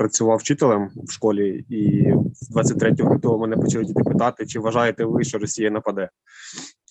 працював вчителем в школі, і 23 лютого мене почали діти питати, чи вважаєте ви, що Росія нападе.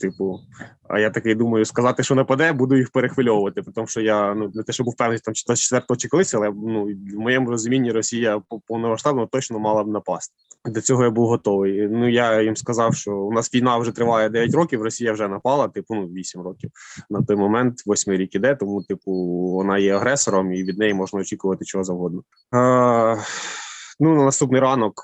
Типу, а я такий думаю, сказати, що нападе, буду їх перехвильовувати, тому що я ну не те, що був певний там чи 24 чи колись, але ну в моєму розумінні Росія по- повномасштабно точно мала б напасти. До цього я був готовий. Ну я їм сказав, що у нас війна вже триває 9 років, Росія вже напала, типу, ну 8 років. На той момент восьмий рік іде, тому типу вона є агресором, і від неї можна очікувати чого завгодно. Е, Ну, на наступний ранок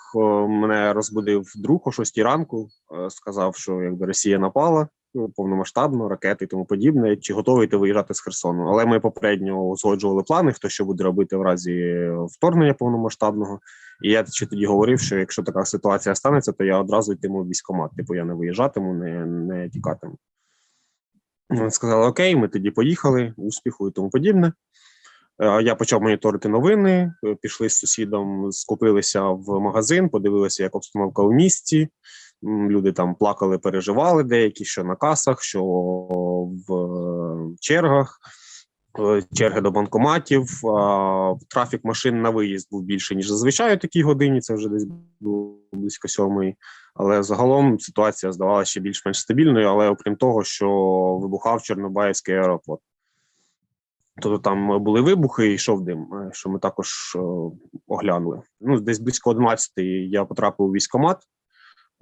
мене розбудив друг о 6 ранку. е, Сказав, що якби Росія напала ну, повномасштабно, ракети тому подібне. Чи готовий ти виїжджати з Херсону? Але ми попередньо узгоджували плани, хто що буде робити в разі вторгнення повномасштабного. І я ще тоді говорив, що якщо така ситуація станеться, то я одразу йтиму в військкомат. Типу я не виїжджатиму, не, не тікатиму. Вони сказали: Окей, ми тоді поїхали, успіху і тому подібне. Е, Я почав моніторити новини. е, Пішли з сусідом, скупилися в магазин, подивилися, як обстановка у місті. Люди там плакали, переживали деякі, що на касах, що в е, чергах, черги до банкоматів. Трафік машин на виїзд був більше, ніж зазвичай у такій годині. Це вже десь було близько сьомої. Але загалом ситуація здавалася більш-менш стабільною. Але окрім того, що вибухав Чорнобаївський аеропорт. Тобто там були вибухи і йшов дим, е, що ми також е, оглянули. Ну, десь близько 11 я потрапив у військкомат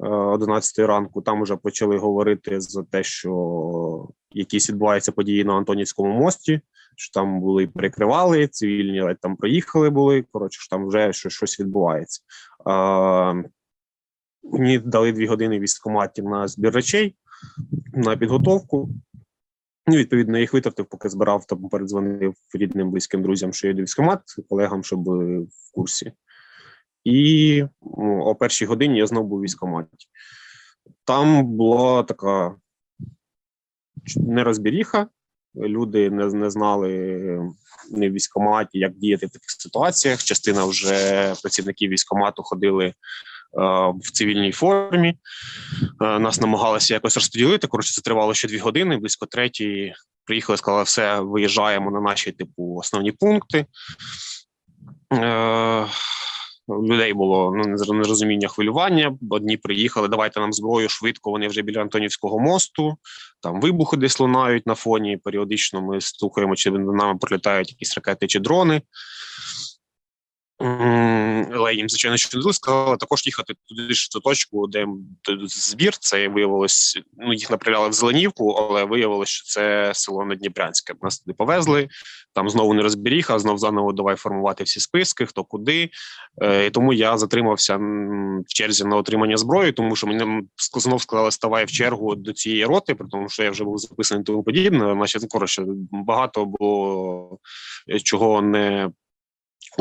е, 11 ранку. Там вже почали говорити за те, що якісь відбуваються події на Антонівському мості, що там були перекривали, цивільні ледь там проїхали були. Коротше, що там вже щось, відбувається. Е, Мені дали дві години в військкоматі на збір речей, на підготовку. Ну, відповідно, їх витратив, поки збирав там передзвонив рідним, близьким друзям, що йду військкомат, колегам, щоб були в курсі. І ну, о першій годині я знову був у військкоматі. Там була така нерозбіріха. Люди не, не знали не в військкоматі, як діяти в таких ситуаціях. Частина вже працівників військкомату ходили е, в цивільній формі. Е, Нас намагалися якось розподілити. Коротше, це тривало ще дві години. Близько третьої приїхали, сказали, все, виїжджаємо на наші типу основні пункти. Е, людей було ну, нерозуміння хвилювання. Одні приїхали, давайте нам зброю швидко. Вони вже біля Антонівського мосту. Там вибухи десь лунають на фоні. Періодично ми слухаємо, чи над нами пролітають якісь ракети чи дрони. Але їм, звичайно, що не дали, сказали також їхати туди ж ту точку, де збір. Це виявилось, ну їх направляли в Зеленівку, але виявилось, що це село Надніпрянське. Нас туди повезли. Там знову не розберіг, а знов заново давай формувати всі списки, хто куди. Е, і тому я затримався в черзі на отримання зброї, тому що мені знов сказали, ставай в чергу до цієї роти, при тому, що я вже був записаний тому подібне. Значить, коротше, багато було е, чого не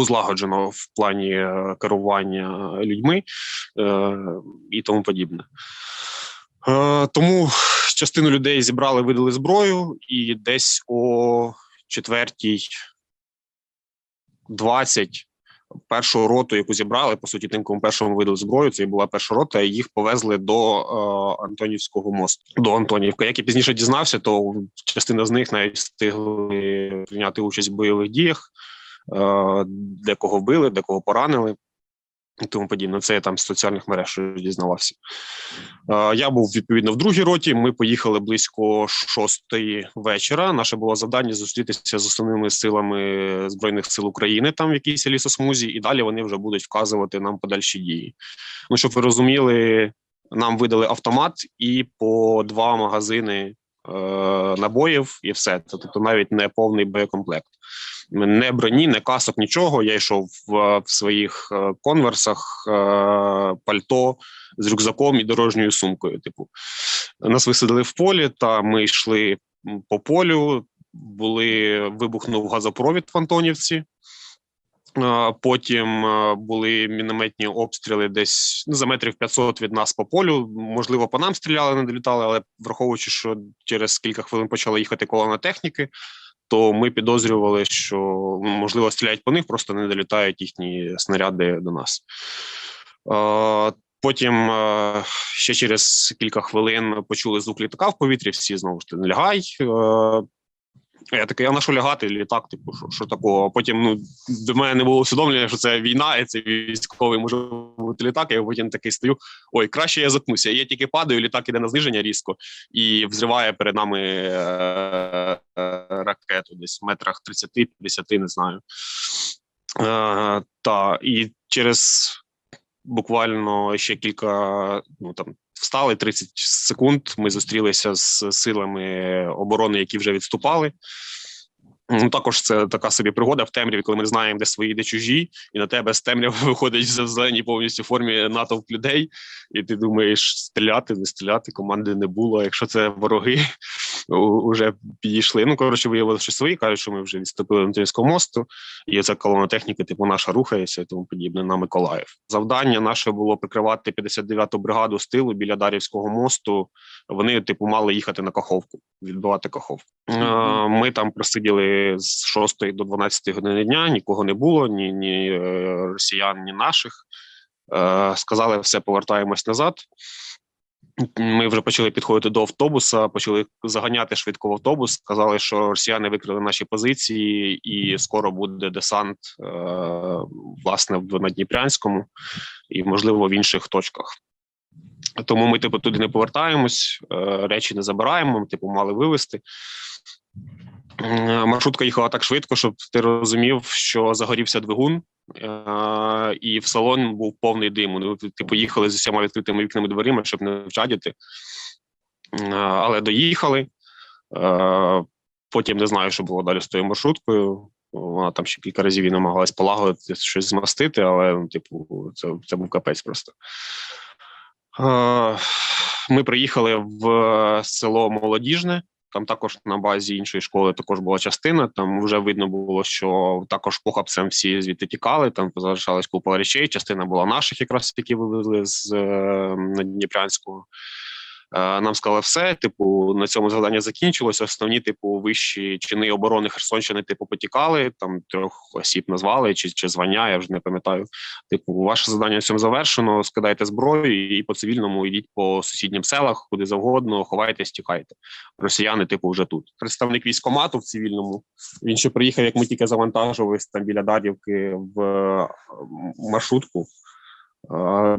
узлагоджено в плані е, керування людьми е, і тому подібне. Е, тому частину людей зібрали, видали зброю, і десь о четвертій 20 першу роту, яку зібрали, по суті, тим, кому першому видали зброю, це і була перша рота, їх повезли до е, Антонівського мосту, до Антонівки. Як я пізніше дізнався, то частина з них навіть встигли прийняти участь в бойових діях, декого вбили, декого поранили. І тому подібне. Це я там з соціальних мереж дізнавався. Е, Я був відповідно в другій роті. Ми поїхали близько шостої вечора. Наше було завдання зустрітися з основними силами збройних сил України там в якійсь лісосмузі, і далі вони вже будуть вказувати нам подальші дії. Ну щоб ви розуміли, нам видали автомат і по два магазини е, набоїв, і все. Тобто навіть не повний боєкомплект. Не броні, не касок, нічого. Я йшов в, в своїх е, конверсах, е, пальто з рюкзаком і дорожньою сумкою. Типу, нас висадили в полі, та ми йшли по полю. Були вибухнув газопровід в Антонівці. Е, Потім були мінометні обстріли десь ну, за метрів 500 від нас по полю. Можливо, по нам стріляли, не долітали, але враховуючи, що через кілька хвилин почала їхати колона техніки, то ми підозрювали, що можливо стріляють по них, просто не долітають їхні снаряди до нас. Е, Потім е, ще через кілька хвилин почули звук літака в повітрі. Всі знову ж лягай. Я такий, а на що лягати? Літак, типу, що, що такого? Потім ну, до мене не було усвідомлення, що це війна, і це військовий може бути літак. Я потім такий стою. Ой, краще я заткнуся. Я тільки падаю, літак іде на зниження різко і взриває перед нами е, е, ракету десь в метрах 30-50, не знаю. Е, та, і через буквально ще кілька, ну там встали 30 секунд. Ми зустрілися з силами оборони, які вже відступали. Ну, також це така собі пригода в темряві, коли ми знаємо, де свої, де чужі, і на тебе з темряви виходить в зеленій повністю формі натовп людей, і ти думаєш, стріляти, не стріляти, команди не було. Якщо це вороги, вже підійшли. Ну, коротше, виявилося, що свої кажуть, що ми вже відступили на Тинського мосту, і ця колона техніки, типу, наша рухається і тому подібне на Миколаїв. Завдання наше було прикривати 59-ту бригаду з тилу біля Дарівського мосту. Вони, типу, мали їхати на Каховку, відбивати Каховку. Е, Ми там просиділи з 6 до 12 години дня, нікого не було, ні, ні е, росіян, ні наших. Е, Сказали, все, повертаємось назад. Ми вже почали підходити до автобуса, почали заганяти швидко в автобус. Сказали, що росіяни викрили наші позиції, і скоро буде десант е, власне в Надніпрянському і, можливо, в інших точках. Тому ми, типу, туди не повертаємось, е, речі не забираємо. Типу, мали вивезти. Е, Маршрутка їхала так швидко, щоб ти розумів, що загорівся двигун, е, і в салон був повний диму. Ну, типу, їхали з усіма відкритими вікнами дверима, щоб не вчадити. Е, Але доїхали. Потім не знаю, що було далі з тою маршруткою. Вона там ще кілька разів і намагалась полагодити щось змастити, але, ну, типу, це, це був капець просто. Ми приїхали в село Молодіжне. Там також на базі іншої школи також була частина. Там вже видно було, що також похапцем всі звідти тікали. Там залишалась купа речей. Частина була наших, якраз які вивезли з е, Дніпрянського. Е, Нам сказали все. Типу, на цьому завдання закінчилося. Основні, типу, вищі чини оборони Херсонщини, типу, потікали. Там трьох осіб назвали чи, чи звання. Я вже не пам'ятаю. Типу, ваше завдання цьому завершено. Скидайте зброю і по цивільному йдіть по сусіднім селах, куди завгодно, ховайтесь, тікайте. Росіяни, типу, вже тут. Представник військомату в цивільному. Він ще приїхав, як ми тільки завантажувались там біля Дар'ївки в е, маршрутку.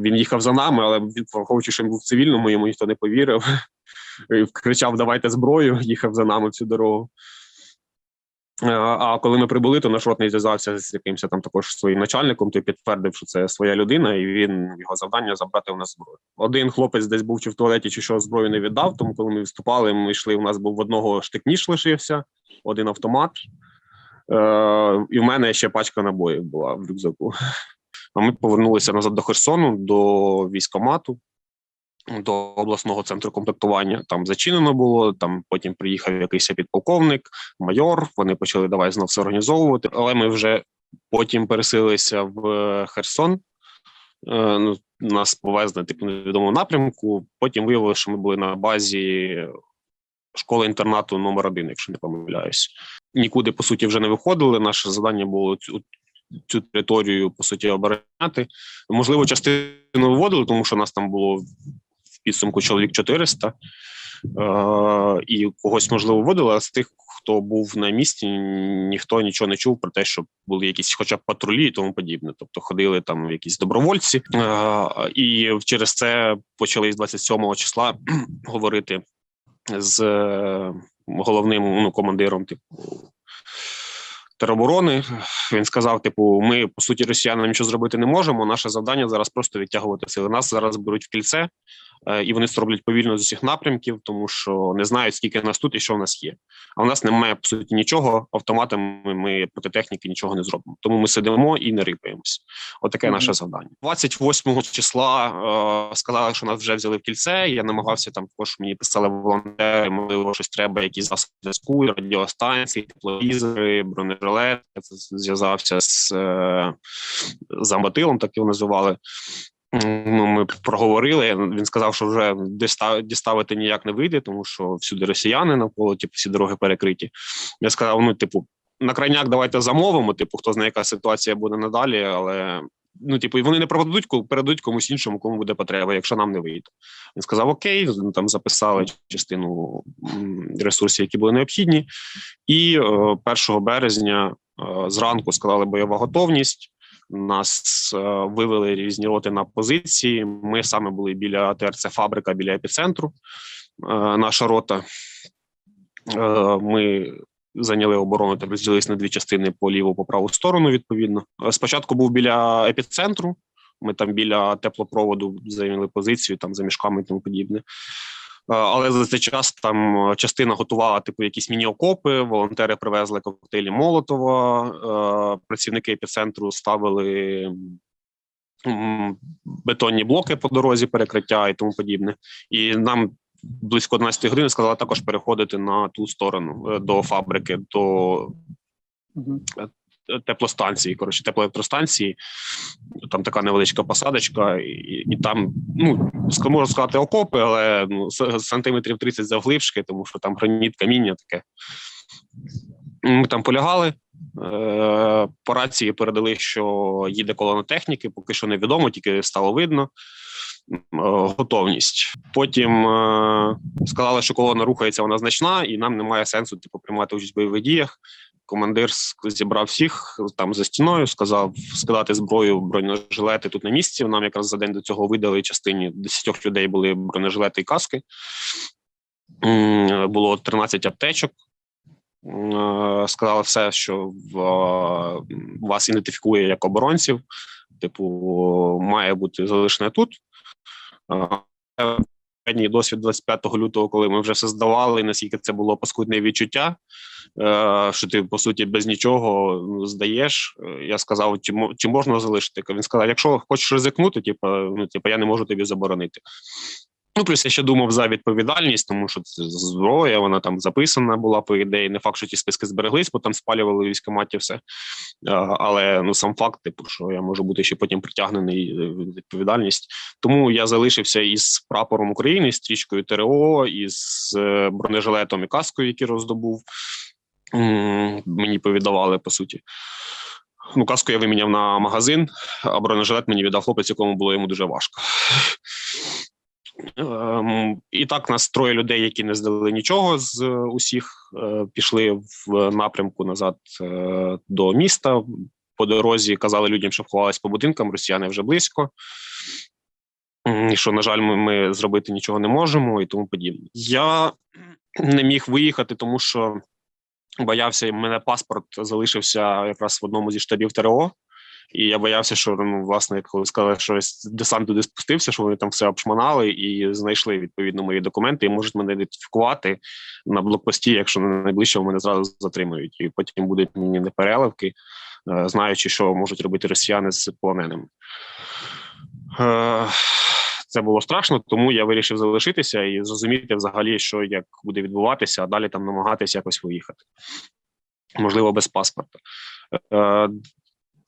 Він їхав за нами, але він, враховуючи, що він був цивільному, йому ніхто не повірив. І кричав: Давайте зброю, їхав за нами всю дорогу. А коли ми прибули, то наш ротний зв'язався з якимось там також своїм начальником, той підтвердив, що це своя людина, і він його завдання забрати у нас зброю. Один хлопець десь був чи в туалеті, чи що зброю не віддав. Тому коли ми виступали, ми йшли. У нас був в одного штик-ніж лишився, один автомат. Е, і в мене ще пачка набоїв була в рюкзаку. А ми повернулися назад до Херсону, до військомату, до обласного центру комплектування. Там зачинено було. Там потім приїхав якийсь підполковник, майор. Вони почали давай знов все організовувати. Але ми вже потім переселилися в Херсон. Е, Ну, нас повезли типу невідомому напрямку. Потім виявилося, що ми були на базі школи інтернату номер один, якщо не помиляюсь. Нікуди по суті вже не виходили. Наше завдання було цю територію по суті обороняти. Можливо, частину виводили, тому що нас там було в підсумку чоловік 400, е, і когось можливо вводили, а з тих, хто був на місці, ніхто нічого не чув про те, що були якісь, хоча б патрулі і тому подібне. Тобто ходили там якісь добровольці, е, і через це почали з 27 числа говорити з е, головним ну, командиром, типу. Тероборони він сказав: типу, ми по суті росіянам нічого зробити не можемо. Наше завдання зараз просто відтягувати сили. Нас зараз беруть в кільце, і вони це роблять повільно з усіх напрямків, тому що не знають, скільки нас тут і що в нас є. А в нас немає по суті нічого. Автоматами ми проти техніки нічого не зробимо. Тому ми сидимо і не рипаємось. Отаке mm-hmm. наше завдання. 28 числа е, сказали, що нас вже взяли в кільце. Я намагався там. Також мені писали волонтери. Можливо, щось треба, якісь засоби зв'язку, радіостанції, тепловізори, бронежилет. Я зв'язався з е, замбатилом, так його називали. Ну, Ми проговорили. Він сказав, що вже діставити ніяк не вийде, тому що всюди росіяни навколо, типу, всі дороги перекриті. Я сказав: ну, типу, на крайняк давайте замовимо. Типу, хто знає, яка ситуація буде надалі, але ну, типу, і вони не продадуть, ко- передадуть комусь іншому, кому буде потреба, якщо нам не вийде. Він сказав: Окей, ну, там записали частину ресурсів, які були необхідні. І е, 1 березня е, зранку сказали бойова готовність. Нас е, вивели різні роти на позиції. Ми саме були біля ТРЦ Фабрика, біля епіцентру. Е, наша рота. Е, ми зайняли оборону та розділились на дві частини по ліву, по праву сторону. Відповідно, спочатку був біля епіцентру. Ми там біля теплопроводу зайняли позицію там за мішками і тому подібне. Е, Але за цей час там е, частина готувала типу якісь міні-окопи, волонтери привезли коктейлі Молотова, е, працівники епіцентру ставили бетонні блоки по дорозі, перекриття і тому подібне. І нам близько 11 години сказали також переходити на ту сторону до фабрики, до. Теплостанції, коротше, теплоелектростанції. Там така невеличка посадочка, і, і там, ну, можна сказати, окопи, але ну, сантиметрів 30 завглибшки, тому що там граніт, каміння таке. Ми там полягали. Е, по рації передали, що їде колона техніки, поки що невідомо, тільки стало видно. Е, Готовність. Потім е, сказали, що колона рухається, вона значна, і нам немає сенсу типу, приймати участь в бойових діях. Командир зібрав всіх там за стіною, сказав скидати зброю, бронежилети тут на місці. Нам якраз за день до цього видали частині 10 людей були бронежилети і каски. Було 13 аптечок. Е, Сказали все, що е, вас ідентифікує як оборонців. Типу, має бути залишене тут. Попередній досвід 25 лютого, коли ми вже все здавали, наскільки це було паскудне відчуття, е, що ти по суті без нічого ну, здаєш. Е, Я сказав, чи, чи можна залишити? Він сказав: якщо хочеш ризикнути, типу, ну, типу, я не можу тобі заборонити. Ну, плюс я ще думав за відповідальність, тому що це зброя, вона там записана була по ідеї. Не факт, що ті списки збереглись, бо там спалювали військоматі все. Але ну сам факт, типу, що я можу бути ще потім притягнений е, відповідальність. Тому я залишився із прапором України, стрічкою ТРО, із е, бронежилетом і каскою, які роздобув. Мені повіддавали по суті. Ну, каску я виміняв на магазин, а бронежилет мені віддав хлопець, якому було йому дуже важко. Ем, І так нас троє людей, які не здали нічого з е, усіх, е, пішли в напрямку назад е, до міста. По дорозі казали людям, щоб ховались по будинкам, росіяни вже близько. І Що, на жаль, ми, ми зробити нічого не можемо і тому подібне. Я не міг виїхати, тому що боявся, і в мене паспорт залишився якраз в одному зі штабів ТРО. І я боявся, що ну, власне, коли сказали, що десант туди спустився, що вони там все обшманали і знайшли відповідно мої документи, і можуть мене ідентифікувати на блокпості, якщо не найближче мене зразу затримують. І потім будуть мені непереливки, е, знаючи, що можуть робити росіяни з полоненими. Е, Це було страшно, тому я вирішив залишитися і зрозуміти взагалі, що як буде відбуватися, а далі там намагатися якось виїхати. Можливо, без паспорта.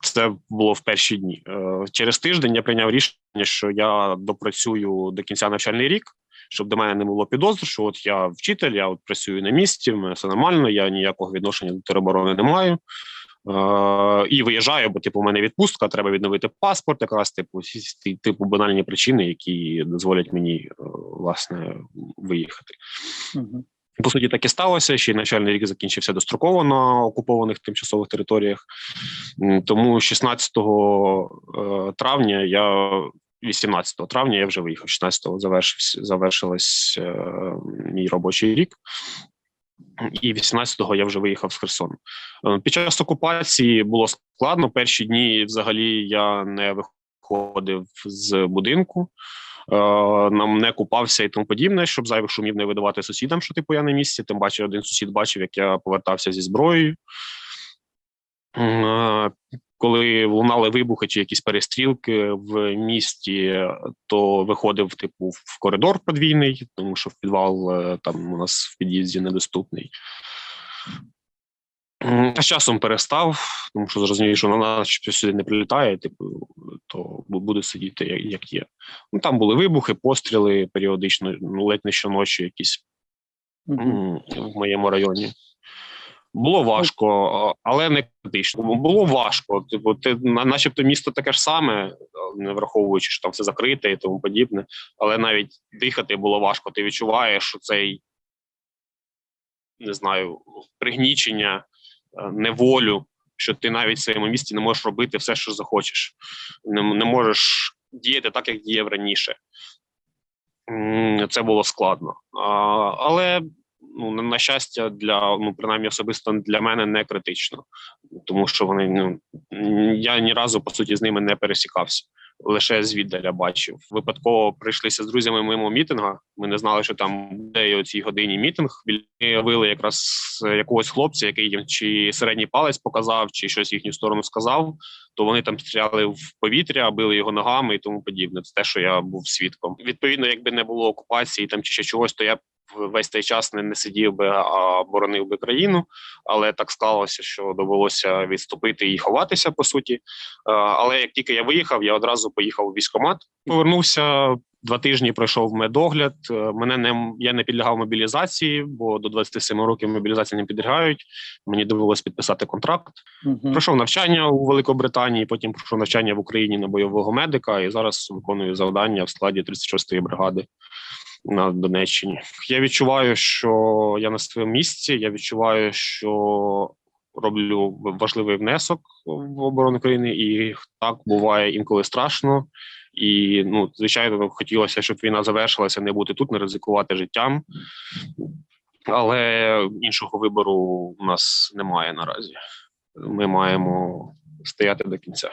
Це було в перші дні. Е, Через тиждень я прийняв рішення, що я допрацюю до кінця навчальний рік, щоб до мене не було підозр, що от я вчитель, я от працюю на місці, все нормально, я ніякого відношення до тероборони не маю. Е, і виїжджаю, бо типу у мене відпустка, треба відновити паспорт, якраз типу типу банальні причини, які дозволять мені е, власне виїхати. Мгм. По суті, так і сталося. Ще й навчальний рік закінчився достроково на окупованих тимчасових територіях. Тому 16 е, травня я 18 травня я вже виїхав. 16-го завершився е, мій робочий рік. І 18-го я вже виїхав з Херсону. Е, Під час окупації було складно. Перші дні взагалі я не виходив з будинку нам не купався і тому подібне, щоб зайвих шумів не видавати сусідам, що типу я на місці. Тим паче, один сусід бачив, як я повертався зі зброєю. Е, Коли лунали вибухи чи якісь перестрілки в місті, то виходив типу в коридор подвійний, тому що в підвал е, там у нас в під'їзді недоступний. А з часом перестав, тому що зрозумів, що на нас сюди не прилітає, типу, то бу- буду сидіти як, є. Ну там були вибухи, постріли періодично, ну ледь не щоночі якісь в моєму районі. Було важко, але не критично. Було важко. Типу, ти начебто місто таке ж саме, не враховуючи, що там все закрите і тому подібне. Але навіть дихати було важко. Ти відчуваєш, що цей не знаю, пригнічення, неволю, що ти навіть в своєму місті не можеш робити все, що захочеш. Не, не можеш діяти так, як діяв раніше. Це було складно. А, але ну, на, на щастя, для ну, принаймні особисто для мене не критично, тому що вони ну я ні разу по суті з ними не пересікався. Лише звіддаля бачив. Випадково прийшлися з друзями мимо мітинга. Ми не знали, що там буде о цій годині мітинг. Біля вили якраз якогось хлопця, який їм чи середній палець показав, чи щось їхню сторону сказав. То вони там стріляли в повітря, били його ногами і тому подібне. Це те, що я був свідком. Відповідно, якби не було окупації там чи ще чогось, то я весь цей час не, не сидів би, а боронив би країну. Але так склалося, що довелося відступити і ховатися по суті. Е, Але як тільки я виїхав, я одразу поїхав у військкомат. Повернувся два тижні. Пройшов медогляд. Е, Мене не я не підлягав мобілізації, бо до 27 років мобілізації не підлягають. Мені довелося підписати контракт. Мгм. Пройшов навчання у Великобританії, потім пройшов навчання в Україні на бойового медика, і зараз виконую завдання в складі 36-ї бригади на Донеччині. Я відчуваю, що я на своєму місці. Я відчуваю, що роблю важливий внесок в оборону країни, і так буває інколи страшно. І ну, звичайно, хотілося, щоб війна завершилася, не бути тут, не ризикувати життям. Але іншого вибору у нас немає наразі. Ми маємо стояти до кінця.